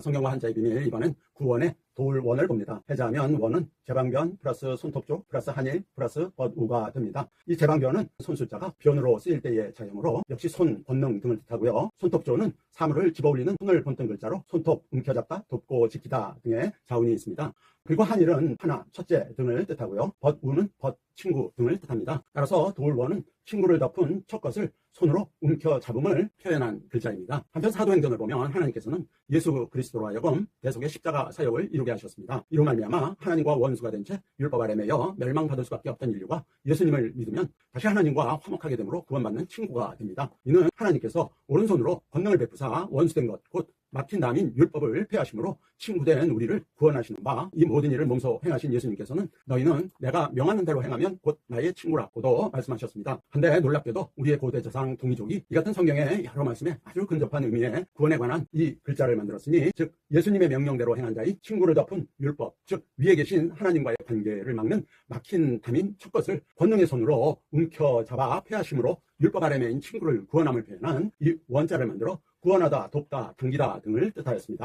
성경과 한자의 비밀. 이번엔 구원의 돌원을 봅니다. 해자하면 원은 제방변 플러스 손톱조 플러스 한일 플러스 벗우가 됩니다. 이 제방변은 손술자가 변으로 쓰일 때의 자형으로 역시 손, 권능 등을 뜻하고요. 손톱조는 사물을 집어올리는 손을 본뜬 글자로 손톱, 움켜잡다, 돕고 지키다 등의 자운이 있습니다. 그리고 한일은 하나, 첫째 등을 뜻하고요. 벗우는 벗, 친구 등을 뜻합니다. 따라서 돌원은 친구를 덮은 첫 것을 손으로 움켜잡음을 표현한 글자입니다. 한편 사도행전을 보면 하나님께서는 예수 그리스도로 하여금 대속의 십자가 사역을 이루게 하셨습니다. 이로 말미암아 하나님과 원수가 된 채 율법 아래 매여 멸망받을 수밖에 없던 인류가 예수님을 믿으면 다시 하나님과 화목하게 되므로 구원받는 친구가 됩니다. 이는 하나님께서 오른손으로 권능을 베푸사 원수된 것 곧 막힌 남인 율법을 폐하심으로 친구된 우리를 구원하시는 바 이 모든 일을 몸소 행하신 예수님께서는 너희는 내가 명하는 대로 행하면 곧 나의 친구라고도 말씀하셨습니다. 한데 놀랍게도 우리의 고대 조상 동이족이 이 같은 성경의 여러 말씀에 아주 근접한 의미의 구원에 관한 이 글자를 만들었으니 즉 예수님의 명령대로 행한 자의 친구를 덮은 율법 즉 위에 계신 하나님과의 관계를 막는 막힌 담인 첫 것을 권능의 손으로 움켜잡아 폐하심으로 율법 아래 매인 친구를 구원함을 표현한 이 원자를 만들어 구원하다, 돕다, 등기다 등을 뜻하였습니다.